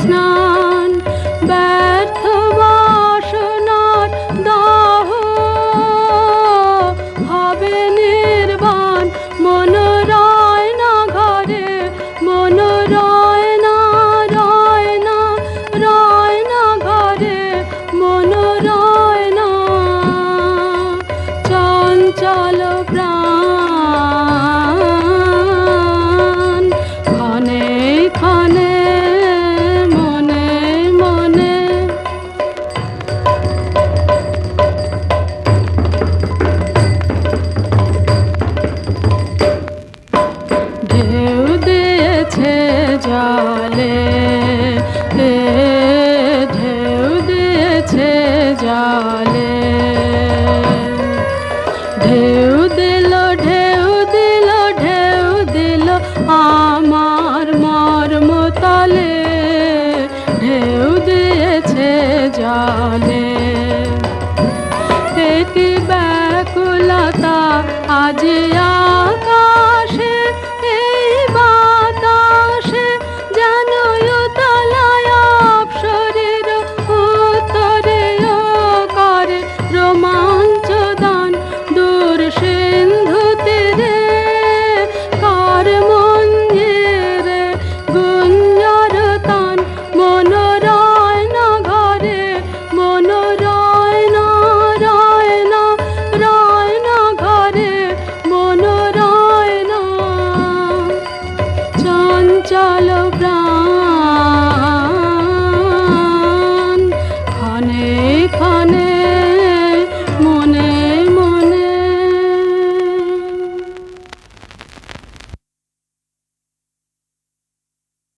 স্নান ব্যর্থ বাসনার দাহ। হবে নির্বাণ মন রয় না ঘরে মন রয় না ঢেউ দিল ঢেউ দিল ঢেউ দিল আমার মর্ম তলে ঢেউ দিয়েছে জলে। এটি ব্যাকুলতা, আজ মন রয় না চঞ্চল প্রাণ